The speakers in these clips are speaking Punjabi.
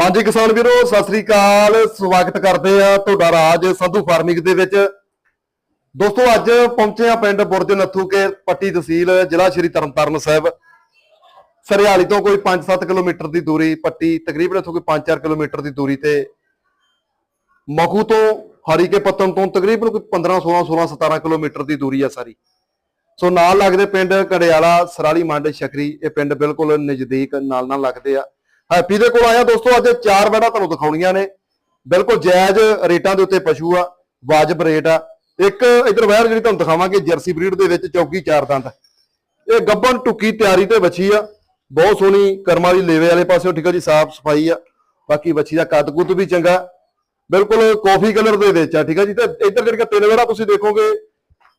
ਹਾਂਜੀ ਕਿਸਾਨ ਵੀਰੋ, ਸਤਿ ਸ੍ਰੀ ਅਕਾਲ। ਸਵਾਗਤ ਕਰਦੇ ਆ ਤੁਹਾਡਾ ਰਾਜ ਸੰਧੂ ਫਾਰਮਿੰਗ ਦੇ ਵਿੱਚ। ਦੋਸਤੋ, ਅੱਜ ਪਹੁੰਚੇ ਆ ਪਿੰਡ ਬੁਰਜ ਨੱਥੂ ਕੇ ਪੱਟੀ ਤਹਿਸੀਲ, ਜ਼ਿਲ੍ਹਾ ਸ਼੍ਰੀ ਤਰਨਤਾਰਨ ਸਾਹਿਬ। ਸਰਿਆਲੀ ਤੋਂ ਕੋਈ 5-7 ਕਿਲੋਮੀਟਰ ਦੀ ਦੂਰੀ ਪੱਟੀ, ਤਕਰੀਬਨ ਇੱਥੋਂ ਕੋਈ 5-4 ਕਿਲੋਮੀਟਰ ਦੀ ਦੂਰੀ ਤੇ। ਮਖੂ ਤੋਂ, ਹਰੀਕੇ ਪੱਤਨ ਤੋਂ ਤਕਰੀਬਨ ਕੋਈ 15-16 16-17 ਕਿਲੋਮੀਟਰ ਦੀ ਦੂਰੀ ਆ ਸਾਰੀ। ਸੋ ਨਾਲ ਲੱਗਦੇ ਪਿੰਡ ਕੜਿਆਲਾ ਸਰਾਲੀ ਮੰਡ ਸ਼ਕਰੀ ਇਹ ਪਿੰਡ ਬਿਲਕੁਲ ਨਜ਼ਦੀਕ ਨਾਲ ਨਾਲ ਲੱਗਦੇ ਆ। ਹੈਪੀ ਦੇ ਕੋਲ ਆਇਆ ਦੋਸਤੋ, ਅੱਜ ਚਾਰ ਬੈੜਾਂ ਤੁਹਾਨੂੰ ਦਿਖਾਉਣੀਆਂ ਨੇ। ਬਿਲਕੁਲ ਜਾਇਜ਼ ਰੇਟਾਂ ਦੇ ਉੱਤੇ ਪਸ਼ੂ ਆ, ਵਾਜਬ ਰੇਟ ਆ। ਇੱਕ ਇਧਰ ਵੈਰ ਜਿਹੜੀ ਤੁਹਾਨੂੰ ਦਿਖਾਵਾਂਗੇ, ਜਰਸੀ ਬਰੀਡ ਦੇ ਵਿੱਚ ਚੌਕੀ ਚਾਰ ਦੰਦ। ਇਹ ਗੱਬਨ ਟੁੱਕੀ ਤਿਆਰੀ ਤੇ ਬੱਚੀ ਆ। ਬਹੁਤ ਸੋਹਣੀ ਕਰਮ ਵਾਲੀ ਲੇਵੇ ਵਾਲੇ ਪਾਸੇ ਠੀਕ ਆ ਜੀ, ਸਾਫ਼ ਸਫ਼ਾਈ ਆ। ਬਾਕੀ ਬੱਚੀ ਦਾ ਕੱਦ ਕੁੱਦ ਵੀ ਚੰਗਾ। ਬਿਲਕੁਲ ਕਾਫੀ ਕਲਰ ਦੇ ਵਿੱਚ ਆ, ਠੀਕ ਆ ਜੀ। ਤੇ ਇੱਧਰ ਜਿਹੜੀਆਂ ਤਿੰਨ ਵੇੜਾ ਤੁਸੀਂ ਦੇਖੋਗੇ,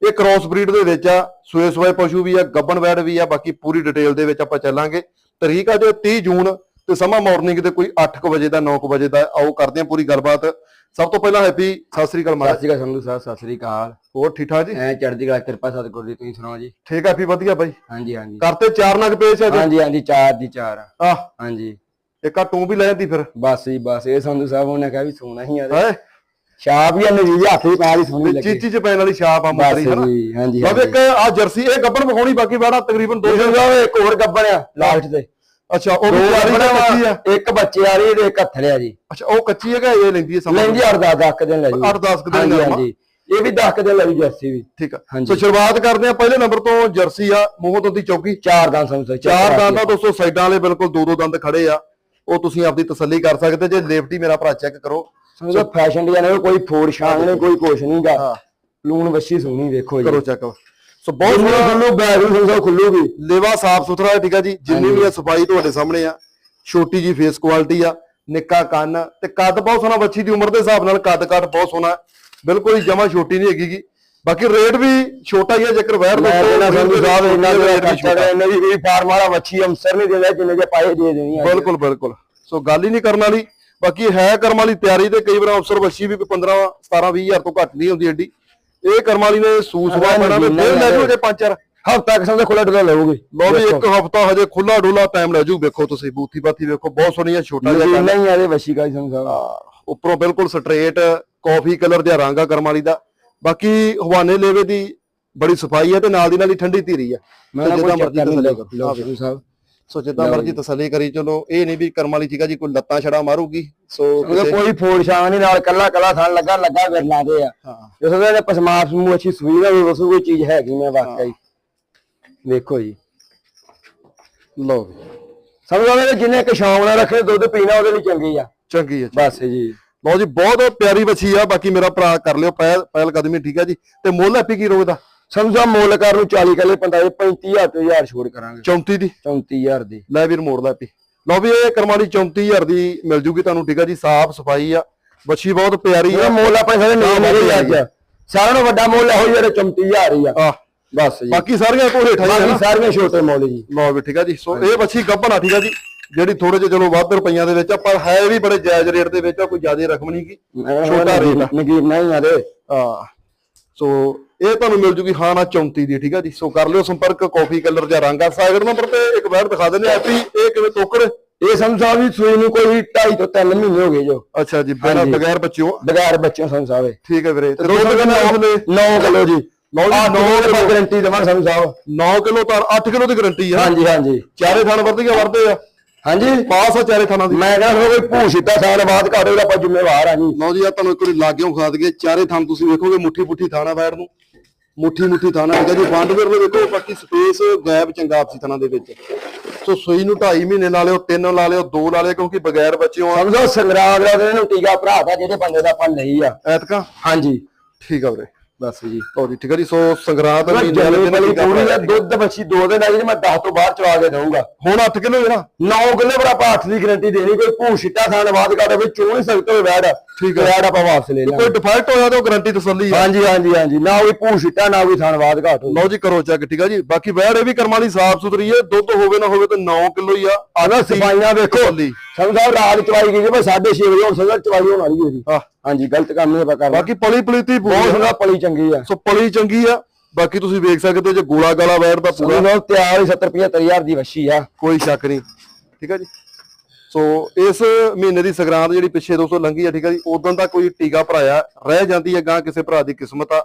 ਇਹ ਕ੍ਰਾਸ ਬਰੀਡ ਦੇ ਵਿੱਚ ਆ। ਸੂਏ ਸੂਏ ਪਸ਼ੂ ਵੀ ਆ ਗੱਬਨ ਵੈੜ ਵੀ ਆ। ਬਾਕੀ ਪੂਰੀ ਡਿਟੇਲ ਦੇ ਵਿੱਚ ਆਪਾਂ ਚੱਲਾਂਗੇ। ਤਰੀਕ ਆ ਜੋ 30 ਜੂਨ ਤੇ ਸਮਾਂ ਮਾਰਨਿੰਗ ਦੇ ਕੋਈ 8:00 ਵਜੇ ਦਾ 9:00 ਵਜੇ ਦਾ ਆਓ ਕਰਦੇ ਹਾਂ ਪੂਰੀ ਗੱਲਬਾਤ। ਸਭ ਤੋਂ ਪਹਿਲਾਂ ਹੈਪੀ ਸਤਿ ਸ੍ਰੀ ਅਕਾਲ ਸਤਿ ਮਹਾਰਾਜ ਸ਼੍ਰੀ ਅਕਾਲ ਸੰਧੂ ਸਾਹਿਬ ਸਤਿ ਸ਼੍ਰੀ ਅਕਾਲ। ਹੋਰ ਠੀਕ ਠਾਕ ਜੀ? ਐ ਚੜ੍ਹਦੀ ਕਲਾ ਕਿਰਪਾ ਸਤਿਗੁਰ ਦੀ ਤੁਸੀਂ ਸੁਣਾਓ ਜੀ? ਠੀਕ ਆ ਹੈਪੀ ਵਧੀਆ ਬਾਈ। ਹਾਂਜੀ ਹਾਂਜੀ। ਕਰਤੇ ਚਾਰ ਨਗ ਪੇਸ਼ ਜੀ ਹਾਂਜੀ ਹਾਂਜੀ ਚਾਰ ਦੀ ਚਾਰ ਆ। ਆ ਹਾਂਜੀ। ਇੱਕ ਆ ਤੂੰ ਵੀ ਲੈ ਜਾਂਦੀ ਫਿਰ। ਬਸ ਜੀ ਬਸ। ਇਹ ਸੰਧੂ ਸਾਹਿਬ ਉਹਨੇ ਕਿਹਾ ਵੀ ਸੋਣਾ ਹੀ ਆ ਤੇ। ਹੈ? ਛਾਪ ਹੀ ਅੰਨੇ ਜੀ ਹੱਥ ਹੀ ਪਾ ਦੀ ਸੋਹਣੀ ਲੱਗੀ। ਚੀਚੀ ਚ ਪੈਣ ਵਾਲੀ ਛਾਪ ਆ ਬਸ ਮੁੰਦਰੀ ਹੈ ਨਾ ਜੀ ਹਾਂਜੀ ਬਾਬੇ ਇੱਕ ਆ ਜਰਸੀ ਇਹ ਗੱਬਨ ਵਿਖਾਉਣੀ ਬਾਕੀ ਬੈੜਾ ਤਕਰੀਬਨ ਦੋ ਸਾਹਿਬ ਇੱਕ ਹੋਰ ਗੱਬਣ ਆ ਲਾਸਟ ਤੇ। ਅੱਛਾ ਉਹ ਦੋ ਵੀ ਤਿਆਰੀ ਗੱਬਣ ਦਾ ਕੱਚੀ ਆ? ਇੱਕ ਬੱਚੇ ਵਾਲੀ ਤੇ ਇੱਕ ਹੱਥੜਿਆ ਜੀ। ਅੱਛਾ ਉਹ ਕੱਚੀ ਹੈਗਾ ਇਹ ਲੈਂਦੀ ਹੈ ਸਮਝ ਲੈਂਦੀ ਅਰਦਾ ਦਸ ਦਿਨ ਲੈ ਜੀ ਅੱਠ ਦਸ ਕੁ ਦਿਨ ਹਾਂਜੀ ਲਿਆਵਾਂ। ਹਾਂਜੀ। ਇਹ ਵੀ 10 ਦਿਨ ਲਈ ਜਰਸੀ ਵੀ। ਠੀਕ ਆ। ਹਾਂਜੀ। ਸੋ ਸ਼ੁਰੂਆਤ ਕਰਦੇ ਆ ਪਹਿਲੇ ਨੰਬਰ ਤੋਂ ਜਰਸੀ ਆ ਮੂੰਹ ਤੋਂ ਦੀ ਚੌਕੀ। ਚਾਰ ਦੰਦ ਸਾਹਿਬ ਚਾਰ ਦੰਦਾਂ ਦੋਸਤੋ ਸਾਈਡਾਂ ਵਾਲੇ ਬਿਲਕੁਲ ਦੋ ਦੋ ਦੰਦ ਖੜੇ ਆ। ਉਹ ਤੁਸੀਂ ਆਪਦੀ ਤਸੱਲੀ ਕਰ ਸਕਦੇ ਜੇ ਲੇਫਟੀ ਮੇਰਾ ਭਰਾ ਚੈੱਕ ਕਰੋ। ਸਾਹਿਬ ਫੈਸ਼ਨ ਡਿਜ਼ਾਈਨ ਕੋਈ ਫੋੜ ਸ਼ਾਨ ਨਹੀਂ ਕੋਈ ਕੁਛ ਨਹੀਂ ਗਾ। ਹਾਂ। ਲੂਣ ਵੱਛੀ ਸੋਹਣੀ ਵੇਖੋ ਜੀ। ਕਰੋ ਚੈੱਕ ਸੋ ਬਹੁਤ ਸੋਹਣਾ ਖੁੱਲੂ ਬੈਗ ਵੀ ਖੁੱਲੂਗੀ। ਲੇਵਾ ਸਾਫ਼ ਸੁਥਰਾ ਹੈ ਠੀਕ ਆ ਜੀ? ਜਿੰਨੀ ਵੀ ਇਹ ਸਫ਼ਾਈ ਤੁਹਾਡੇ ਸਾਹਮਣੇ ਆ ਛੋਟੀ ਜੀ ਫੇਸ ਕੁਆਲਿਟੀ ਆ ਨਿੱਕਾ ਕੰਨ ਤੇ ਕੱਦ ਬਹੁਤ ਸੋਹਣਾ ਬੱਚੀ ਦੀ ਉਮਰ ਦੇ ਹਿਸਾਬ ਨਾਲ ਕੱਦ ਕੱਦ ਬਹੁਤ ਸੋਹਣਾ ਬਿਲਕੁਲ ਹੀ ਜਮਾ ਛੋਟੀ ਨਹੀਂ ਹੈਗੀਗੀ ਬਾਕੀ ਰੇਟ ਵੀ ਛੋਟਾ ਹੀ ਆ ਜੇਕਰ ਵੈਰ ਮੈਂ ਕਹਿੰਦਾ ਸੰਧੂ ਸਾਹਿਬ ਇਹਨਾਂ ਦੇ ਰੇਟ ਵੀ ਖਰਚਾ ਛੋਟਾ। ਇਹਨਾਂ ਦੀ ਕੋਈ ਫਾਰਮ ਵਾਲਾ ਮੱਛੀ ਅੰਸਰ ਨਹੀਂ ਦਿੰਦਾ ਜਿੰਨੇ ਜੇ ਪਾਏ ਦੇ ਦੇਣੀ ਆ। ਬਿਲਕੁਲ ਬਿਲਕੁਲ। ਸੋ ਗੱਲ ਹੀ ਨਹੀਂ ਕਰਨ ਵਾਲੀ। ਬਾਕੀ ਹੈ ਕਰਮ ਵਾਲੀ ਤਿਆਰੀ ਤੇ ਕਈ ਵਾਰ ਅਫਸਰ ਬੱਚੀ ਵੀ 15 17 20 ਹਜ਼ਾਰ ਤੋਂ ਘੱਟ ਨਹੀਂ ਹੁੰਦੀ ਐਡੀ ਇਹ ਕਰਮ ਵਾਲੀ ਨੇ ਸੂਸਵਾ ਤੇ ਮਹੀਨਾ ਫਿਰ ਲੈ ਹੀ ਜੂ ਜੇ ਪੰਜ ਚਾਰ। ਹਫਤਾ ਕਿਸਮ ਦੇ ਖੁੱਲਾ ਡੁੱਲਾ ਲਊਗੀ ਲੋ ਵੀ ਇੱਕ ਹਫਤਾ ਹਜੇ ਖੁੱਲਾ ਡੋਲਾ ਟਾਈਮ ਲੈ ਜੂ ਵੇਖੋ ਤੁਸੀਂ ਬੂਥੀ ਬਾਥੀ ਵੇਖੋ ਬਹੁਤ ਸੋਹਣੀ ਆ ਛੋਟਾ ਜਿਹਾ ਕੰਨ। ਨਹੀਂ ਆਦੇ ਵਸ਼ੀ ਕਾ ਸੰਧੂ ਸਾਹਿਬ ਆ, ਉੱਪਰੋਂ ਬਿਲਕੁਲ ਸਟ੍ਰੇਟ ਕਾਫੀ ਕਲਰ ਦਾ ਰੰਗ ਆ ਕਰਮ ਵਾਲੀ ਦਾ। ਬਾਕੀ ਹਵਾਨੇ ਲੇਵੇ ਦੀ ਬੜੀ ਸਫ਼ਾਈ ਹੈ ਤੇ ਨਾਲ ਦੀ ਨਾਲ ਹੀ ਠੰਡੀ ਧੀਰੀ ਆ। ਮੈਂ ਨਾ ਜਿੱਦਾਂ ਮਰਜ਼ੀ ਕਰੋ। ਲਓ ਸਾਹਿਬ ਸੋ ਜਿੱਦਾਂ ਮਰਜ਼ੀ। ਤਸੱਲੀ ਕਰੀ ਚਲੋ ਇਹ ਨਹੀਂ ਵੀ ਕਰਮ ਵਾਲੀ ਠੀਕ ਆ ਜੀ ਕੋਈ ਲੱਤਾਂ ਛੜਾ ਮਾਰੂਗੀ ਸੋ ਉਹਦਾ ਕੋਈ ਫੋੜ ਸ਼ਾਨ ਨਹੀਂ ਨਾਲ ਕੱਲਾ ਕੱਲਾ ਥਣ ਲੱਗਾ ਲੱਗਾ ਵਿਰਲਾ ਦੇ ਆ। ਜਿਸ ਉਹਦੇ ਪਸਮਾਰ ਸਮੂਹ ਅੱਛੀ ਸੂਈ ਦਾ ਵੀ ਵਸੂ ਕੋਈ ਚੀਜ਼ ਹੈਗੀ ਮੈਂ ਵਾਕਈ। ਵੇਖੋ ਜੀ। ਵੀ ਸਮਝੋ ਨੇ ਜਿੰਨੇ ਕਿ ਸ਼ੌਂਕ ਨਾਲ ਰੱਖੇ ਦੁੱਧ ਪੀਣਾ ਉਹਦੇ ਲਈ ਚੰਗੀ ਆ। ਚੰਗੀ ਜੀ। ਬਸ ਜੀ। ਲਓ ਜੀ ਬਹੁਤ ਪਿਆਰੀ ਬੱਚੀ ਆ ਬਾਕੀ ਮੇਰਾ ਭਰਾ ਕਰ ਲਿਓ ਪਹਿਲ ਪਹਿਲ ਕਦਮੀ ਠੀਕ ਆ ਜੀ। ਤੇ ਮੁੱਲ ਹੈਪੀ ਕੀ ਰੋਕਦਾ ਸਮਝੋ ਮੁੱਲ ਕਰ ਨੂੰ 40 ਕੱਲੇ 45 35000 ਤੋਂ 1000 ਛੋੜ ਕਰਾਂਗੇ। 34 ਦੀ? 34000 ਦੀ। ਲੈ ਵੀਰ ਮੋੜ ਲੈ ਪੀ। ਲਓ ਵੀ ਇਹ ਕਰਮ ਵਾਲੀ 34000 ਦੀ ਮਿਲ ਜੂਗੀ ਤੁਹਾਨੂੰ ਠੀਕ ਆ ਜੀ? ਸਾਫ਼ ਸਫ਼ਾਈ ਆ। ਬੱਚੀ ਬਹੁਤ ਪਿਆਰੀ ਆ। ਮੁੱਲ ਆਪਣੇ ਸਾਰੇ ਨਾ ਨਹੀਂ ਮੁੱਲ ਮੇਰੇ ਅੱਜ ਸਾਰਿਆਂ ਨੂੰ ਵੱਡਾ ਮੁੱਲ ਇਹੋ ਜਿਹੜਾ 34000 ਹੀ ਆ। ਆ ਬਸ ਜੀ। ਬਾਕੀ ਸਾਰੀਆਂ ਕੋਲ ਹੀ ਆ ਬਾਕੀ ਸਾਰੀਆਂ ਛੋਟੇ ਮੁੱਲ ਜੀ। ਲਓ ਵੀ ਠੀਕ ਆ ਜੀ। ਸੋ ਇਹ ਬੱਚੀ ਗੱਭਣ ਆ ਠੀਕ ਆ ਜੀ? ਜਿਹੜੀ ਥੋੜੇ ਜਿਹਾ ਚਲੋ ਵੱਧ ਰੁਪਈਆਂ ਦੇ ਵਿੱਚ ਆ ਪਰ ਹੈ ਵੀ ਬੜੇ ਜਾਇਜ਼ ਰੇਟ ਦੇ ਵਿੱਚ ਆ ਕੋਈ ਜ਼ਿਆਦਾ ਰਕਮ ਨਹੀਂ ਕੀ ਛੋਟਾ ਰੇਟ। ਨਗੀਰ ਨਹੀਂ ਆ ਸੋ ਇਹ ਤੁਹਾਨੂੰ ਮਿਲ ਜੂਗੀ ਹਾਂ ਨਾ 34 ਦੀ ਠੀਕ ਆ ਜੀ? ਸੋ ਕਰ ਲਿਓ ਸੰਪਰਕ ਕਾਫੀ ਕਲਰ ਜਾਂ ਰੰਗ ਆ। ਸਾਈਡ ਨੰਬਰ ਤੇ ਇੱਕ ਵਾਰ ਦਿਖਾ ਦਿੰਦੇ ਆ ਇਹ ਕਿਵੇਂ ਤੋਕੜ। ਇਹ ਸਮਝਾ ਵੀ ਸੂਈ ਨੂੰ ਕੋਈ 2.5 ਤੋਂ 3 ਮਹੀਨੇ ਹੋ ਗਏ ਜੋ। ਅੱਛਾ ਜੀ ਬਿਨਾਂ। ਬਗੈਰ ਬੱਚਿਓ। ਬਗੈਰ ਬੱਚਿਆਂ ਸਮਝਾ ਵੇ ਠੀਕ ਹੈ ਵੀਰੇ ਤੇ ਦੁੱਧ ਕਿੰਨਾ ਉਸਲੇ 9 ਕਿਲੋ ਜੀ। ਲਓ ਜੀ, 9 ਨੌ ਕਿਲੋ। ਗਾਰੰਟੀ ਦਵਾਂ ਸਮਝ ਸਾਹਿਬ। 9 ਕਿਲੋ ਤਾਂ 8 ਕਿਲੋ ਦੀ ਗਾਰੰਟੀ ਆ। ਹਾਂਜੀ ਹਾਂਜੀ। ਚਾਰੇ ਥਣ ਵਰਦੀਆਂ ਵਰਦੇ ਆ। ਹਾਂਜੀ। ਪਾਸ ਆ ਚਾਰੇ ਥਾਣਾ ਦੀ। ਮੈਂ ਕਹਿੰਦਾ ਕੋਈ ਭੂਸ਼ਿਤਾ ਸਾਲ ਬਾਅਦ ਘਾੜੇ ਉਹਦਾ ਆਪਾਂ ਜ਼ਿੰਮੇਵਾਰ ਆ ਜੀ। ਲਓ ਜੀ ਆ ਤੁਹਾਨੂੰ ਇੱਕ ਵਾਰੀ ਲਾਗਿਓਂ ਖਾ ਦਈਏ। ਚਾਰੇ ਥਣ ਤੁਸੀਂ ਵੇਖੋਗੇ ਮੁੱਠੀ ਮੁੱਠੀ ਥਾਣਾ ਬੈਠ ਨੂੰ। ਮੁੱਠੀ ਮੁੱਠੀ ਥਾਣਾ ਹੈਗਾ ਜੀ। ਬੰਦ ਵੇਰਲੇ ਵੇਖੋ ਬਾਕੀ ਸਪੇਸ ਗੈਪ ਚੰਗਾ ਆਪਸੀ ਥਾਣਾ ਦੇ ਵਿੱਚ। ਸੋ ਸੂਈ ਨੂੰ 2.5 ਮਹੀਨੇ ਲਾ ਲਿਓ 3 ਲਾ ਲਿਓ 2 ਲਾ ਲਿਓ ਕਿਉਂਕਿ ਬਗੈਰ ਬੱਚਿਓ ਆ ਸਮਝੋ ਸੰਗਰਾਮ ਦਾ ਇਹਨੂੰ ਟੀਕਾ ਭਰਾ ਦਾ ਜਿਹੜੇ ਬੰਦੇ ਦਾ ਆਪਾਂ ਲਈ ਆ। ਐਤਕਾਂ? ਹਾਂਜੀ। ਠੀਕ ਆ ਵੀਰੇ। ਬਸ ਜੀ। ਲਓ ਜੀ ਠੀਕ ਆ ਜੀ। ਸੋ ਸੰਗਰਾਂਦ ਦਾ ਬਲੀ ਟੀਕਾ ਪੂਰੀ ਦਾ। ਦੁੱਧ ਬੱਚੀ ਦੋ ਦਿਨ ਆਈ ਜੀ ਮੈਂ 10 ਤੋਂ ਬਾਅਦ ਚਵਾ ਕੇ ਦਊਂਗਾ। ਹੁਣ 8 ਕਿਲੋ ਜਿਹੜਾ 9 ਕਿਲੋ ਬੜਾ ਪਾਠ ਦੀ ਗਾਰੰਟੀ ਦੇਣੀ ਕੋਈ ਭੂਸ਼ਿਤਾ ਥਾਨ ਬਾਅਦ ਘਾੜੇ ਵਿੱਚ ਚੋਂ ਨਹੀਂ ਸਕਦਾ ਹੋਵੇ ਵੈੜ ਠੀਕ ਹੈ। ਵੈੜ ਆਪਾਂ ਵਾਪਸ ਲੈ ਕੋਈ ਲਾਂਗੇ। ਡਿਫਾਲਟ ਹੋਇਆ ਤਾਂ ਉਹ ਗਾਰੰਟੀ ਤਸੱਲੀ ਆ। ਹਾਂਜੀ ਹਾਂਜੀ ਹਾਂਜੀ। ਨਾ ਕੋਈ ਭੂਸ਼ਿਤਾ ਨਾ ਕੋਈ ਬਾਅਦ ਘਾਟ ਲਓ ਜੀ ਕਰੋ ਚੈੱਕ ਠੀਕ ਆ ਜੀ। ਬਾਕੀ ਵੈੜ ਇਹ ਵੀ ਕਰਮਾਂ ਵਾਲੀ ਸਾਫ਼ ਸੁਥਰੀ ਹੈ। ਦੁੱਧ ਹੋਵੇ ਨਾ ਹੋਵੇ ਤਾਂ 9 ਕਿਲੋ ਹੀ ਆ। ਆਨਾ ਸਫਾਈਆਂ ਵੇਖੋ। ਸਮਝ ਸਾਹਿਬ ਰਾਤ ਚਵਾਈ ਗਈ ਜੀ ਮੈਂ 6:30 ਵਜੇ ਹੁਣ ਸਮਝ ਚਵਾਈ ਹੋਣ ਵਾਲੀ ਹਾਂ ਹਾਂਜੀ ਗਲਤ ਕੰਮ ਨਹੀਂ ਆਪਾਂ ਕਰਨਾ। ਬਾਕੀ ਪਲੀ ਪਲੀਤੀ ਬਹੁਤ ਸੁਣਾ ਪਲੀ ਚੰਗੀ ਆ। ਸੋ ਪਲੀ ਚੰਗੀ ਆ। ਬਾਕੀ ਤੁਸੀਂ ਵੇਖ ਸਕਦੇ ਹੋ ਜੇ ਗੋਲਾ ਗਾਲਾ ਵੈੜ ਦਾ ਪੂਰਾ। ਲਓ ਤਿਆਰ ਹੀ 70 ਹਜ਼ਾਰ ਦੀ ਵਸ਼ੀ ਆ। ਕੋਈ ਸ਼ੱਕ ਨਹੀਂ। ਠੀਕ ਆ ਜੀ। ਸੋ ਇਸ ਮਹੀਨੇ ਦੀ ਸੰਗਰਾਂਦ ਜਿਹੜੀ ਪਿੱਛੇ ਦੋਸਤੋ ਲੰਘੀ ਆ ਠੀਕ ਆ ਜੀ ਉਦੋਂ ਦਾ ਕੋਈ ਟੀਕਾ ਭਰਾਇਆ ਰਹਿ ਜਾਂਦੀ ਹੈ ਗਾਂ ਕਿਸੇ ਭਰਾ ਦੀ ਕਿਸਮਤ ਆ।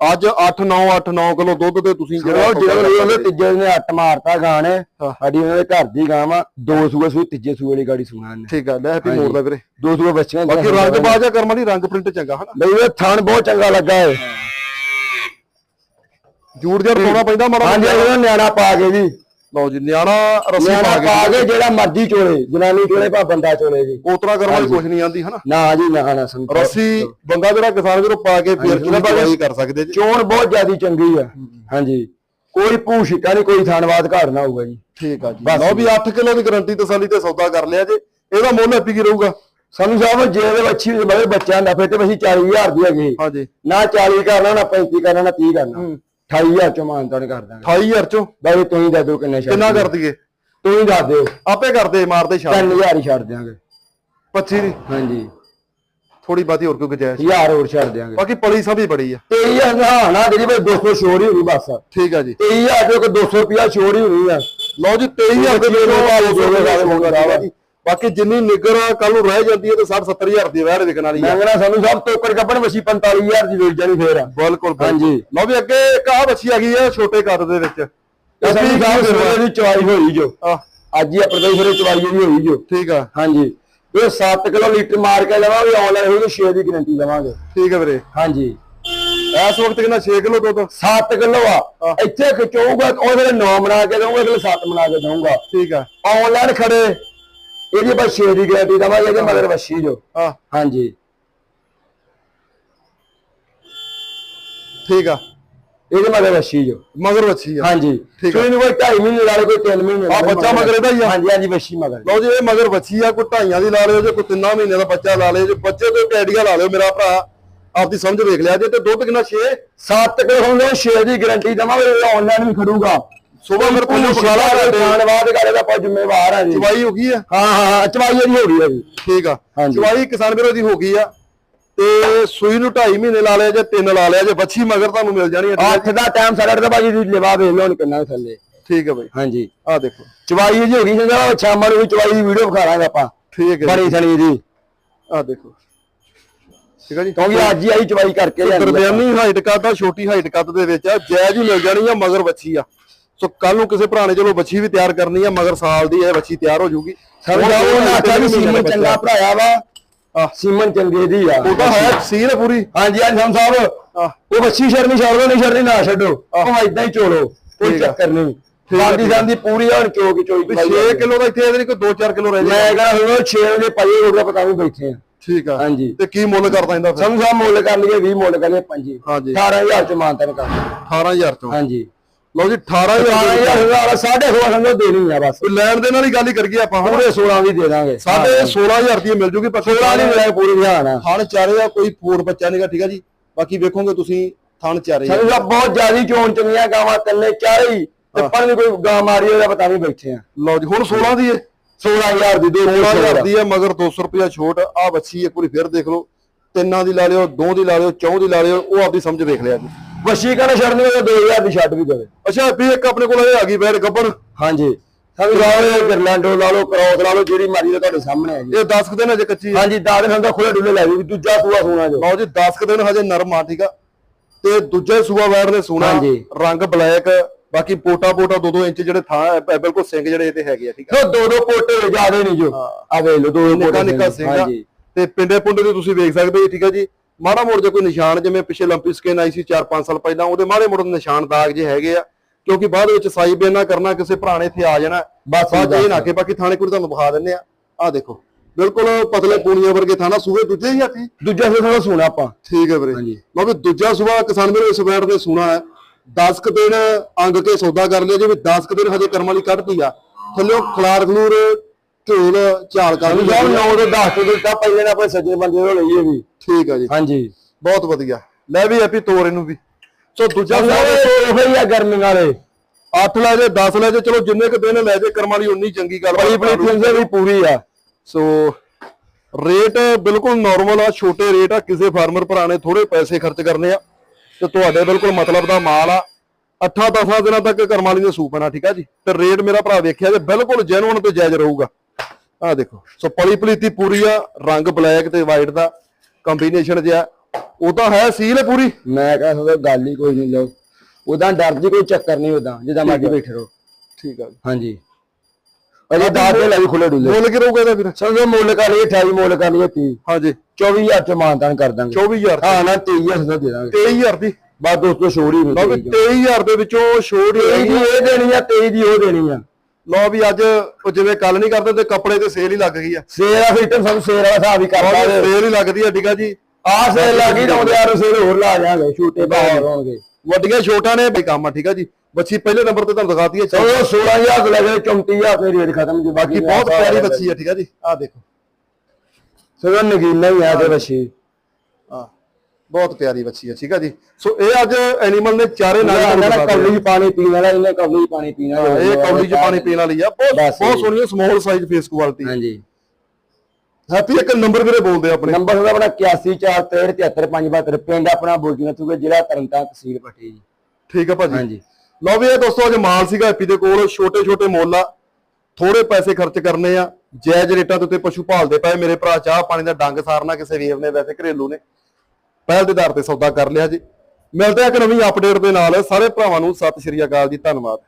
ਅੱਜ 8 9 8 9 ਕਿਲੋ ਦੁੱਧ ਤੇ ਤੁਸੀਂ ਜਿਹੜਾ ਜਿਹੜਾ ਉਹਨੇ ਤੀਜੇ ਨੇ ਅੱਟ ਮਾਰਤਾ ਗਾਂ ਨੇ। ਸਾਡੀ ਉਹਨਾਂ ਦੇ ਘਰ ਦੀ ਗਾਂ ਵਾ ਦੋ ਸੂਏ ਸੂਏ ਤੀਜੇ ਸੂਏ ਵਾਲੀ ਗਾੜੀ ਸੁਣਾ ਨੇ ਠੀਕ ਆ ਲੈ ਹੈਪੀ। ਮੋੜ ਦਾ ਵੀਰੇ। ਦੋ ਸੂਏ ਬੱਚੀਆਂ ਬਾਕੀ ਰੰਗ ਬਾਜਾ ਕਰਮਾਂ ਦੀ ਰੰਗ ਪ੍ਰਿੰਟ ਚੰਗਾ ਹਨਾ? ਬਈ ਇਹ ਥਣ ਬਹੁਤ ਚੰਗਾ ਲੱਗਾ ਏ। ਜੂੜ ਜੜ ਪਾਉਣਾ ਪੈਂਦਾ ਮਾੜਾ ਹਾਂਜੀ। ਉਹਨਾਂ ਨਿਆਣਾ ਪਾ ਕੇ ਜੀ ਲਓ ਜੀ ਨਿਆਣਾ ਰਸੀ ਨਿਆਣਾ ਪਾ ਪਾ ਕੇ ਕੇ ਜਿਹੜਾ ਮਰਜ਼ੀ ਚੋਲੇ ਜਨਾਨੀ ਚੋਲੇ ਭਾ ਬੰਦਾ ਚੋਲੇ ਜੀ। ਉਤਰਾ ਕਰਮਾਂ ਦੀ ਕੁਝ ਨਹੀਂ ਆਂਦੀ ਹਨਾ? ਨਾ ਜੀ ਨਾ ਨਾ ਸੰਤ ਰਸੀ ਬੰਦਾ ਜਿਹੜਾ ਕਿਸਾਨ ਵੀਰੋ ਪਾ ਕੇ ਫਿਰ ਹਾਂਜੀ, ਚੁਣਾਈ ਕਰ ਸਕਦੇ ਜੀ। ਚੋਣ ਬਹੁਤ ਜ਼ਿਆਦੀ ਚੰਗੀ ਆ। ਹਾਂਜੀ। ਕੋਈ ਭੂਸ਼ਿਕਾ ਨਹੀਂ ਕੋਈ ਥਾਨਵਾਦ ਘਾੜ ਨਾ ਹੋਊਗਾ ਜੀ। ਠੀਕ ਆ ਜੀ। ਲਓ ਵੀ 8 ਕਿਲੋ ਦੀ ਗਾਰੰਟੀ ਤਸੱਲੀ ਤੇ ਸੌਦਾ ਕਰ ਲਿਆ ਜੇ। ਇਹਦਾ ਮੁੱਲ ਹੈਪੀ ਕੀ ਰਹੂਗਾ? ਸਾਨੂੰ ਸਾਹਿਬ ਜੇ ਦੇ ਬੱਚੀ ਬੜੇ ਬੱਚਿਆਂ ਦਾ ਫਿਰ ਤੇ ਅਸੀਂ 40000 ਦੀ ਹੈਗੀ। ਹਾਂਜੀ। ਨਾ 40 ਕਰਨਾ ਨਾ 35 ਕਰਨਾ ਨਾ 30 ਕਰਨਾ। 28000 ਚੋਂ ਮਾਨਤਾ ਨਹੀਂ ਕਰ ਦਾਂਗੇ 28000 ਚੋਂ? ਬਾਈ ਤੂੰ ਹੀ ਦੱਸ ਦਿਓ ਕਿੰਨੇ ਛੱਡ ਕਿੰਨਾ ਕਰ ਦਈਏ ਤੂੰ ਹੀ ਦੱਸ ਦਿਓ। ਆਪੇ ਕਰਦੇ ਮਾਰਦੇ ਸ਼ਾਮ 3000 ਹੀ ਛੱਡ ਦਿਆਂਗੇ। 25 ਦੀ ਹਾਂਜੀ। ਥੋੜੀ ਬਾਤੀ ਹੋਰ ਕੋਈ ਗੁਜਾਇਸ਼? 1000 ਹੋਰ ਛੱਡ ਦਿਆਂਗੇ। ਬਾਕੀ ਪਲੀ ਸਭੀ ਬੜੀ ਆ। 23000 ਨਾ ਨਾ ਜਿਹੜੀ ਬਈ 200 ਛੋੜ ਹੀ ਹੋਣੀ ਬਸ। ਠੀਕ ਆ ਜੀ। 23000 ਜੋ ਕਿ 200 ਰੁਪਿਆ ਛੋੜ ਹੀ ਹੋਣੀ ਆ। ਲਓ ਜੀ 23000 ਦੇ ਦੇ ਸਾਰੇ ਵਿੱਚ ਮੰਗਦਾ ਵਾ। ਬਾਕੀ ਜਿੰਨੀ ਨਿਗਰ ਕੱਲ ਨੂੰ ਰਹਿ ਜਾਂਦੀ ਹੈ ਤੇ 60 70000 ਦੀ ਵਹਿੜ ਵਿਕਣ ਵਾਲੀ ਆ। ਮੰਗਣਾ ਸਾਨੂੰ ਸਭ ਤੋਕੜ ਕੱਪੜ ਵਸੀ 45000 ਦੀ ਵੇਚ ਜਾਣੀ ਫੇਰ। ਬਿਲਕੁਲ ਹਾਂਜੀ। ਲਓ ਵੀ ਅੱਗੇ ਇੱਕ ਆਹ ਬੱਚੀ ਹੈਗੀ ਆ ਛੋਟੇ ਕੱਦ ਦੇ ਵਿੱਚ। ਸਾਨੂੰ ਸਾਹਿਬ ਸਵੇਰੇ ਦੀ ਚਵਾਈ ਹੋਈ ਜੋ। ਆ ਅੱਜ ਹੀ ਆਪਣੇ ਸਵੇਰੇ ਚਵਾਈ ਦੀ ਹੋਈ ਜੋ। ਠੀਕ ਆ। ਹਾਂਜੀ। ਇਹ 7 ਕਿਲੋ ਲੀਟਰ ਮਾਰ ਕੇ ਲਵਾਂਗੇ ਆਨਲਾਈਨ ਹੋਈ 6 ਦੀ ਗਾਰੰਟੀ ਲਵਾਂਗੇ। ਠੀਕ ਆ ਵੀਰੇ। ਹਾਂਜੀ। ਇਸ ਵਕਤ ਕਿੰਨਾ 6 ਕਿਲੋ ਦੁੱਧ? 7 ਕਿਲੋ ਆ। ਹਾਂ। ਇੱਥੇ ਖਿਚੂਗਾ ਉਹ ਜਿਹੜੇ 9 ਬਣਾ ਕੇ ਦਊਂਗਾ ਅਗਲੇ 7 ਬਣਾ ਕੇ ਦਊਂਗਾ। ਠੀਕ ਆ। ਆਨਲਾਈਨ ਖੜੇ। ਇਹਦੀ ਬਸ 6 ਦੀ ਗਾਰੰਟੀ ਦਵਾਂਗੇ ਇਹਦੇ ਮਗਰ ਵਸ਼ੀ ਜੋ। ਆ ਹਾਂਜੀ। ਠੀਕ ਆ। ਇਹਦੇ ਮਗਰ ਵਸ਼ੀ ਜੋ। ਮਗਰ ਬੱਚੀ ਆ। ਹਾਂਜੀ। ਠੀਕ ਆ। ਕੋਈ ਨਹੀਂ ਕੋਈ 2.5 ਮਹੀਨੇ ਵਾਲੇ ਕੋਈ 3 ਮਹੀਨੇ ਵਾਲੇ ਬੱਚਾ ਮਗਰ ਇਹਦਾ ਹੀ ਆ? ਹਾਂਜੀ ਹਾਂਜੀ ਵਸ਼ੀ ਮਗਰ। ਲਓ ਜੀ ਇਹ ਮਗਰ ਬੱਚੀ ਆ ਕੋਈ ਢਾਈਆਂ ਦੀ ਲਾ ਲਿਓ ਜੇ ਕੋਈ ਤਿੰਨਾਂ ਮਹੀਨਿਆਂ ਦਾ ਬੱਚਾ ਲਾ ਲਿਓ ਜੇ ਬੱਚੇ ਤੇ ਟੈਡੀਆ ਲਾ ਲਿਓ ਮੇਰਾ ਭਰਾ ਆਪਦੀ ਸਮਝ ਵੇਖ ਲਿਆ ਜੇ ਤੇ ਦੁੱਧ ਕਿੰਨਾ 6 7 ਕਿਲੋ ਹੁੰਦੇ 6 ਦੀ ਗਾਰੰਟੀ ਦਵਾਂਗੇ ਆਨਲਾਈਨ ਵੀ ਖੜੂਗਾ। ਸੁਬਾ ਮੇਰੇ ਕੋਲ ਪੂਰੀ ਬਖਾਲਾ ਸ਼ਿਕਾਇਤ ਧੰਨਵਾਦ ਕਰੇ ਦਾ ਆਪਾਂ ਜ਼ਿੰਮੇਵਾਰ ਆ ਜੀ। ਚਵਾਈ ਹੋ ਗਈ ਆ? ਹਾਂ ਹਾਂ ਹਾਂ ਚਵਾਈ ਇਹਦੀ ਹੋ ਗਈ ਹੈ ਜੀ। ਠੀਕ ਆ। ਚਵਾਈ ਕਿਸਾਨ ਵੀਰੋ ਦੀ ਹੋ ਗਈ ਆ। ਤੇ ਸੂਈ ਨੂੰ 2.5 ਮਹੀਨੇ ਲਾ ਲਿਆ ਜੇ 3 ਲਾ ਲਿਆ ਜੇ ਬੱਚੀ ਮਗਰ ਤੁਹਾਨੂੰ ਮਿਲ ਜਾਣੀ ਆ ਅੱਠ ਦਾ ਟਾਈਮ ਸਾਡਾ ਦਾ ਬਾਜੀ ਦੀ ਲਿਵਾ ਵੇਖ ਲਓ ਹੁਣ ਕਿੰਨਾ ਥੱਲੇ। ਠੀਕ ਆ ਬਾਈ। ਹਾਂਜੀ। ਆ ਦੇਖੋ। ਚਵਾਈ ਇਹਦੀ ਹੋ ਗਈ ਜਿੰਦਾ ਸ਼ਾਮਾਂ ਨੂੰ ਵੀ ਚਵਾਈ ਦੀ ਵੀਡੀਓ ਵਿਖਾ ਲਾਂਗੇ ਆਪਾਂ। ਠੀਕ ਹੈ ਬੜੀ ਥਣੀ ਦੀ ਆ ਦੇਖੋ। ਠੀਕ ਆ ਜੀ। ਕਿਉਂਕਿ ਅੱਜ ਹੀ ਆਈ ਚਵਾਈ ਕਰਕੇ। ਦਰਮਿਆਨੀ ਹਾਈਟ ਕੱਦ ਆ ਛੋਟੀ ਹਾਈਟ ਕੱਦ ਦੇ ਵਿੱਚ ਆ ਜਾਇਜ਼ ਹੀ ਮਿਲ ਜਾਣੀ ਆ ਮਗਰ ਬੱਚੀ ਆ। ਸੋ ਕੱਲ ਨੂੰ ਕਿਸੇ ਭਰਾ ਨੇ ਚਲੋ ਬੱਚੀ ਵੀ ਤਿਆਰ ਕਰਨੀ ਆ ਮਗਰ ਸਾਲ ਦੀ ਇਹ ਬੱਚੀ ਤਿਆਰ ਹੋ ਜੂਗੀ। ਸਮਝਾ ਉਹ ਨਾ ਆਖਿਆ ਵੀ ਸੀਮਨ ਚੰਗਾ ਭਰਾਇਆ ਵਾ। ਆ ਸੀਮਨ ਚੰਗੇ ਦੀ ਆ। ਉਹਦਾ ਹੈ ਸੀਲ ਪੂਰੀ? ਹਾਂਜੀ ਹਾਂਜੀ ਹਮ ਸਾਹਿਬ। ਆ ਉਹ ਬੱਚੀ ਸ਼ਰਨੀ ਛੱਡ ਦੋ ਨਹੀਂ ਸ਼ਰਨੀ ਨਾ ਛੱਡੋ। ਉਹ ਇਦਾਂ ਹੀ ਚੋਲੋ ਕੋਈ ਠੀਕ ਆ। ਚੱਕਰ ਨਹੀਂ। ਠੀਕ ਆ, ਜਾਂਦੀ ਠੀਕ ਆ। ਜਾਂਦੀ ਪੂਰੀ ਹੁਣ ਚੋਕ ਚੋਈ ਵੀ 6 ਕਿਲੋ ਦਾ ਇੱਥੇ ਇਹਦੇ ਨਹੀਂ ਕੋਈ 2-4 ਕਿਲੋ ਰਹਿ ਮੈਂ ਜਾਏ। ਕਹਿੰਦਾ ਹੁਣ 6 ਵਜੇ ਪਈ ਹੋ ਗਿਆ ਪਤਾ ਨਹੀਂ ਬੈਠੇ ਆ। ਠੀਕ ਆ। ਹਾਂਜੀ। ਤੇ ਕੀ ਮੁੱਲ ਕਰਦਾ ਇਹਦਾ ਫਿਰ? ਸਮਝਾ ਮੁੱਲ ਕਰ ਲਈਏ 20 ਮੁੱਲ ਕਰ ਲਈਏ 5 ਹਾਂਜੀ 18000 ਚ ਮਾਨਤਨ ਕਰ 18000 ਚੋਂ। ਹਾਂਜੀ। ਲਓ ਜੀ 18000 18000 ਸਾਢੇ 16 ਸਮਝੋ ਦੇਣੀ ਆ ਬਸ। ਲੈਣ ਦੇਣ ਵਾਲੀ ਗੱਲ ਹੀ ਕਰ ਗਏ ਆਪਾਂ। ਹੁਣ ਪੂਰੇ 16 ਵੀ ਦੇ ਦਾਂਗੇ। ਸਾਡੇ 16000 ਦੀ ਮਿਲ ਜੂਗੀ ਪਰ 16 ਨਹੀਂ ਮਿਲਿਆ ਪੂਰੀ ਧਿਆਨ ਆ। ਥਣ ਚਾਰੇ ਦਾ ਕੋਈ ਫੋੜ ਬੱਚਾ ਨਹੀਂਗਾ ਠੀਕ ਆ ਜੀ? ਬਾਕੀ ਵੇਖੋਗੇ ਤੁਸੀਂ ਥਣ ਚਾਰੇ। ਸਮਝਾ ਬਹੁਤ ਜ਼ਿਆਦੀ ਚੋਣ ਚੰਗੀਆਂ ਗਾਵਾਂ ਕੱਲੇ ਚਾਰੇ ਹੀ। ਤੇ ਪਰ ਵੀ ਕੋਈ ਗਾਂ ਮਾਰੀ ਉਹਦਾ ਪਤਾ ਨਹੀਂ ਬੈਠੇ ਆ। ਲਓ ਜੀ ਹੁਣ 16 ਦੀ ਹੈ 16000 ਦੀ ਦੋ 16000 ਦੀ। ਹੈ ਮਗਰ 200 ਰੁਪਿਆ ਛੋਟ ਆ ਬੱਚੀ ਇੱਕ ਵਾਰੀ ਫਿਰ ਦੇਖ ਲਓ। ਤਿੰਨਾਂ ਦੀ ਲਾ ਲਿਓ ਦੋ ਦੀ ਲਾ ਲਿਓ ਚੌਂ ਦੀ ਲਾ ਲਿਓ ਉਹ ਆਪਦੀ ਸਮਝ ਵੇਖ ਲਿਆ ਜੀ। ਵਸ਼ੀ ਕਹਿੰਦਾ ਛੱਡਣੀ ਉਹ 2000 ਦੀ ਛੱਡ ਵੀ ਦੇਵੇ। ਅੱਛਾ ਵੀ ਇੱਕ ਆਪਣੇ ਕੋਲ ਇਹ ਆ ਗਈ ਬੈਰ ਗੱਬਣ। ਹਾਂਜੀ। ਸਮਝ ਲਾਓ ਗਰਲੈਂਡੋ ਲਾ ਲਓ ਕ੍ਰੋਸ ਲਾ ਲਓ ਜਿਹੜੀ ਮਰਜ਼ੀ ਦਾ ਤੁਹਾਡੇ ਸਾਹਮਣੇ ਹੈ ਜੀ ਇਹ 10 ਕੁ ਦਿਨ ਅਜੇ ਕੱਚੀ ਹੈ ਹਾਂਜੀ ਦਾਦ ਖੰਦਾ ਖੁੱਲੇ ਡੁੱਲੇ ਲੈ ਜੀ ਦੂਜਾ ਸੂਆ ਸੋਨਾ ਜੋ। ਲਓ ਜੀ 10 ਕੁ ਦਿਨ ਹਜੇ ਨਰਮ ਆ ਠੀਕ ਆ। ਤੇ ਦੂਜੇ ਸੂਆ ਵੈੜ ਨੇ ਸੋਨਾ ਹਾਂਜੀ। ਰੰਗ ਬਲੈਕ ਬਾਕੀ ਪੋਟਾ ਪੋਟਾ 2-2 ਇੰਚ ਜਿਹੜੇ ਥਾਂ ਬਿਲਕੁਲ ਸਿੰਘ ਜਿਹੜੇ ਇਹਦੇ ਹੈਗੇ ਆ ਠੀਕ ਆ। ਦੋ ਦੋ ਪੋਟੇ ਜਿਆਦੇ ਨਹੀਂ ਜੋ। ਆ ਵੇਖ ਲਓ ਦੋ ਦੋ ਪੋਟੇ ਨਿੱਕਾ। ਸਿੰਘ ਹਾਂਜੀ। ਤੇ ਪਿੰਡੇ ਪੁੰਡੇ ਦੇ ਤੁਸੀਂ ਵੇਖ ਸਕਦੇ ਹੋ ਠੀਕ ਆ ਜੀ। ਮਾੜਾ ਮੋੜ ਜੇ ਕੋਈ ਨਿਸ਼ਾਨ ਜਿਵੇਂ ਪਿੱਛੇ ਲੰਪੀ ਸਕਿਨ ਆਈ ਸੀ 4-5 ਸਾਲ ਪਹਿਲਾਂ ਉਹਦੇ ਮਾੜੇ ਮੋੜ ਨਿਸ਼ਾਨ ਦਾਗ ਜੇ ਹੈਗੇ ਆ ਕਿਉਂਕਿ ਬਾਅਦ ਵਿੱਚ ਸਾਈ ਬੇਨਾ ਕਰਨਾ ਕਿਸੇ ਭਰਾ ਨੇ ਇੱਥੇ ਆ ਜਾਣਾ ਬਸ ਬਸ। ਨਾ ਕਿ ਬਾਕੀ ਥਾਣੇ ਕੋਲ ਤੁਹਾਨੂੰ ਵਿਖਾ ਦਿੰਨੇ ਆ। ਆ ਦੇਖੋ ਬਿਲਕੁਲ ਪਤਲੇ ਪੂਣੀਆਂ ਵਰਗੇ ਥਾਣਾ ਸੂਏ ਦੂਜੇ ਹੀ ਹੱਥੀ ਦੂਜਾ ਸੂਆ ਸੋਨਾ ਆਪਾਂ। ਠੀਕ ਹੈ ਵੀਰੇ। ਲਓ ਵੀ ਦੂਜਾ ਸੂਆ ਕਿਸਾਨ ਵੀਰੋ ਇਸ ਵੈਟ ਦੇ ਸੁਣਾ ਹੈ। 10 ਕੁ ਦਿਨ ਅੰਗ ਕੇ ਸੌਦਾ ਕਰ ਲਿਆ ਜੇ ਵੀ 10 ਕੁ ਦਿਨ ਹਜੇ ਕਰਮ ਵਾਲੀ ਕੱਢਦੀ ਆ। ਥੱਲਿਓ ਖਲਾਰ ਖਲੂਰ ਝੋਲ ਝਾਲ ਕਰ ਲਈ ਸਾਹਿਬ 9 ਤੋਂ 10 ਤੋਂ ਦਿੱਤਾ ਪਹਿਲੇ ਨੇ ਆਪਣੇ ਸੱਜੇ ਬੰਦੇ ਤੋਂ ਲਈਏ ਵੀ। ਠੀਕ ਆ ਜੀ। ਹਾਂਜੀ। ਬਹੁਤ ਵਧੀਆ। ਲੈ ਵੀ ਹੈਪੀ ਤੋਰ ਇਹਨੂੰ ਵੀ। ਸੋ ਦੂਜਾ ਉਹ ਹੀ ਆ ਗਰਮੀ ਵਾਲੇ। 8 ਲੈ ਜੇ 10 ਲੈ ਜੇ ਚਲੋ ਜਿੰਨੇ ਕ ਦਿਨ ਲੈ ਜੇ ਕਰਮ ਵਾਲੀ ਉਨੀ ਚੰਗੀ ਗੱਲ ਬੜੀ ਫਿੰਸੇ ਵੀ ਪੂਰੀ ਆ। ਸੋ ਰੇਟ ਬਿਲਕੁਲ ਨਾਰਮਲ ਆ ਛੋਟੇ ਰੇਟ ਆ ਕਿਸੇ ਫਾਰਮਰ ਭਰਾ ਨੇ ਥੋੜੇ ਪੈਸੇ ਖਰਚ ਕਰਨੇ ਆ। ਤੇ ਤੁਹਾਡੇ ਬਿਲਕੁਲ ਮਤਲਬ ਦਾ ਮਾਲ ਆ। 8-10 ਦਿਨਾਂ ਤੱਕ ਕਰਮ ਵਾਲੀ ਨੇ ਸੂਪ ਪੈਣਾ ਠੀਕ ਆ ਜੀ? ਤੇ ਰੇਟ ਮੇਰਾ ਭਰਾ ਵੇਖਿਆ ਜੇ ਬਿਲਕੁਲ ਜੈਨੂਨ ਤੇ ਜਾਇਜ਼ ਰਹੂਗਾ। ਆ ਦੇਖੋ ਸੋ ਪਲੀ ਪਲੀਤੀ ਪੂਰੀ ਆ ਰੰਗ ਬਲੈਕ ਤੇ ਵਾਈਟ ਦਾ ਕੰਬੀਨੇਸ਼ਨ ਜਿਆ ਉਹ ਤਾਂ ਹੈ ਸੀਲ ਹੈ ਪੂਰੀ? ਮੈਂ ਕਹਾਂ ਸੋ ਗੱਲ ਹੀ ਕੋਈ ਨਹੀਂ ਲਓ। ਉਦਾਂ ਡਰ ਦੀ ਕੋਈ ਚੱਕਰ ਨਹੀਂ ਉਦਾਂ ਜਿੱਦਾਂ ਮਰਜ਼ੀ ਬੈਠੇ ਰਹੋ। ਠੀਕ ਆ। ਹਾਂਜੀ। ਅਜੇ ਦਾਦ ਦੇ ਲਈ ਖੁੱਲੇ ਡੁੱਲੇ। ਮੁੱਲ ਕਿਰੋ ਕਹਿੰਦਾ ਵੀਰ ਸਮਝੋ ਮੁੱਲ ਕਰ ਲਈਏ 28 ਮੁੱਲ ਕਰ ਲਈਏ 30 ਹਾਂਜੀ। 24000 ਚ ਮਾਨਤਾਨ ਕਰ ਦਾਂਗੇ। 24000 ਹਾਂ ਨਾ 23000 ਦਾ ਦੇ ਦਾਂਗੇ। 23000 ਦੀ। ਬਸ ਦੋਸਤੋ ਛੋੜ ਹੀ ਵੀ ਨਹੀਂ 23000 ਦੇ ਵਿੱਚੋਂ ਛੋੜ ਹੀ 23 ਦੀ ਰਹੀ ਇਹ ਦੇਣੀ ਆ 23 ਦੀ ਉਹ ਦੇਣੀ ਆ। ਲਓ ਵੀ ਅੱਜ ਉਹ ਜਿਵੇਂ ਕੱਲ ਨਹੀਂ ਕਰਦੇ ਤੇ ਕੱਪੜੇ ਤੇ ਸੇਲ ਹੀ ਲੱਗ ਗਈ ਆ। ਸੇਰ ਆ ਫਿੱਟਰ ਸਭ ਸੇਰ ਵਾਲਾ ਹਿਸਾਬ ਹੀ ਕਰਦਾ ਸੇਲ ਹੀ ਲੱਗਦੀ ਆ ਠੀਕ ਜੀ। ਆ ਸੇਰ ਲੱਗੀ ਤਾਂ ਉਹਦੇ ਯਾਰ ਸੇਰ ਹੋਰ ਲਾ ਜਾਾਂਗੇ ਛੋਟੇ ਬਾਹਰ ਹੋਣਗੇ ਵੱਡੀਆਂ ਛੋਟਾਂ ਨੇ ਬਈ ਕੰਮ ਆ ਠੀਕ ਆ ਜੀ। ਬੱਚੀ ਪਹਿਲੇ ਨੰਬਰ ਤੇ ਤੁਹਾਨੂੰ ਦਿਖਾਤੀ ਹੈ ਚਲੋ। 16000 ਤੋਂ ਲੈ ਕੇ 34000 ਤੇ ਰੇਟ ਖਤਮ ਜੀ ਬਾਕੀ ਬਹੁਤ ਪਿਆਰੀ ਬੱਚੀ ਆ ਠੀਕ ਆ ਜੀ। ਆ ਦੇਖੋ। ਸਗੋਂ ਨਗੀਨਾ ਹੀ ਆ ਤੇ ਬੱਚੀ ਆ ਬਹੁਤ ਪਿਆਰੀ ਬੱਚੀ ਆ ਠੀਕ ਆ ਜੀ। ਸੋ ਇਹ ਅੱਜ ਐਨੀਮਲ ਨੇ ਚਾਰੇ ਨਾਲ ਇਹਨਾਂ ਤੁਹਾਨੂੰ ਨੇ ਦਿਖਾ ਦਿੱਤੇ। ਕੌਲੀ ਚ ਪਾਣੀ ਪੀਣ ਵਾਲਾ ਇਹਨੇ ਕੌਲੀ ਚ ਪਾਣੀ ਪੀਣਾ ਹਾਂ, ਇਹ ਕੌਲੀ ਚ ਪਾਣੀ ਪੀਣ ਵਾਲੀ ਆ। ਬਹੁਤ ਬਹੁਤ। ਸੋਹਣੀ ਸਮਾਲ ਸਾਈਜ਼ ਫੇਸ ਕੁਆਲਿਟੀ ਹਾਂਜੀ। ਹੈਪੀ ਇੱਕ ਨੰਬਰ ਵੀਰੇ ਬੋਲਦੇ ਆਪਣੇ। ਨੰਬਰ ਉਹਦਾ ਆਪਣਾ 8143373572 ਪਿੰਡ ਆਪਣਾ ਬੋਲਜੀਨਾ ਤੁਗੇ ਜ਼ਿਲ੍ਹਾ ਤਰਨਤਾਰਨ ਤਹਿਸੀਲ ਪੱਟੀ ਜੀ। ਠੀਕ ਆ ਭਾਜੀ। ਹਾਂਜੀ। ਲਓ ਵੀ ਇਹ ਦੋਸਤੋ ਅੱਜ ਮਾਲ ਸੀਗਾ ਹੈਪੀ ਦੇ ਕੋਲ। ਛੋਟੇ ਛੋਟੇ ਮੁੱਲ ਆ। ਥੋੜੇ ਪੈਸੇ ਖਰਚ ਕਰਨੇ ਆ। ਜਾਇਜ਼ ਰੇਟਾਂ ਦੇ ਉੱਤੇ ਪਸ਼ੂ ਭਾਲਦੇ ਪਏ ਮੇਰੇ ਭਰਾ ਚਾਹ ਪਾਣੀ ਦਾ ਡੰਗ ਸਾਰਨਾ ਕਿਸੇ ਵੀਰ ਨੇ ਵੈਸੇ ਘਰੇਲੂ ਨੇ। ਪਹਿਲ ਦੇ ਆਧਾਰ ਤੇ ਸੌਦਾ ਕਰ ਲਿਆ ਜੀ। ਮਿਲਦੇ ਆ ਇੱਕ ਨਵੀਂ ਅਪਡੇਟ ਦੇ ਨਾਲ। ਸਾਰੇ ਭਰਾਵਾਂ ਨੂੰ ਸਤਿ ਸ਼੍ਰੀ ਅਕਾਲ ਜੀ। ਧੰਨਵਾਦ।